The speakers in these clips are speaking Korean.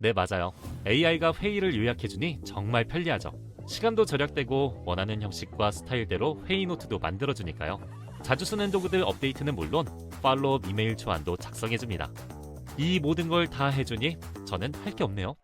네, 맞아요. AI가 회의를 요약해주니 정말 편리하죠. 시간도 절약되고 원하는 형식과 스타일대로 회의 노트도 만들어주니까요. 자주 쓰는 도구들 업데이트는 물론 팔로우 이메일 초안도 작성해줍니다. 이 모든 걸 다 해주니 저는 할 게 없네요.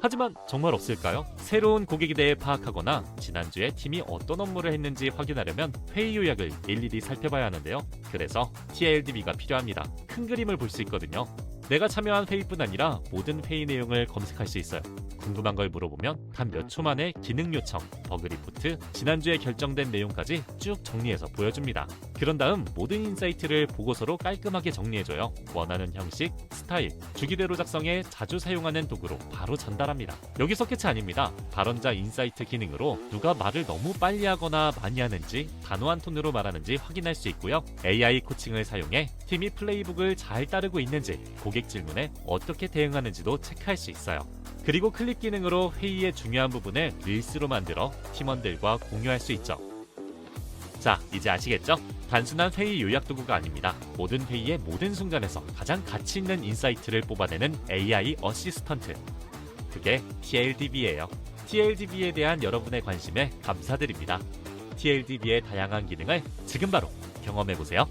하지만 정말 없을까요? 새로운 고객에 대해 파악하거나 지난주에 팀이 어떤 업무를 했는지 확인하려면 회의 요약을 일일이 살펴봐야 하는데요. 그래서 TLDB가 필요합니다. 큰 그림을 볼 수 있거든요. 내가 참여한 회의뿐 아니라 모든 회의 내용을 검색할 수 있어요. 궁금한 걸 물어보면 단 몇 초 만에 기능 요청, 버그 리포트, 지난주에 결정된 내용까지 쭉 정리해서 보여줍니다. 그런 다음 모든 인사이트를 보고서로 깔끔하게 정리해줘요. 원하는 형식, 스타일, 주기대로 작성해 자주 사용하는 도구로 바로 전달합니다. 여기서 끝이 아닙니다. 발언자 인사이트 기능으로 누가 말을 너무 빨리 하거나 많이 하는지 단호한 톤으로 말하는지 확인할 수 있고요. AI 코칭을 사용해 팀이 플레이북을 잘 따르고 있는지 고객 질문에 어떻게 대응하는지도 체크할 수 있어요. 그리고 클릭 기능으로 회의의 중요한 부분을 릴스로 만들어 팀원들과 공유할 수 있죠. 자, 이제 아시겠죠? 단순한 회의 요약 도구가 아닙니다. 모든 회의의 모든 순간에서 가장 가치 있는 인사이트를 뽑아내는 AI 어시스턴트. 그게 TLDB예요. TLDB에 대한 여러분의 관심에 감사드립니다. TLDB의 다양한 기능을 지금 바로 경험해 보세요.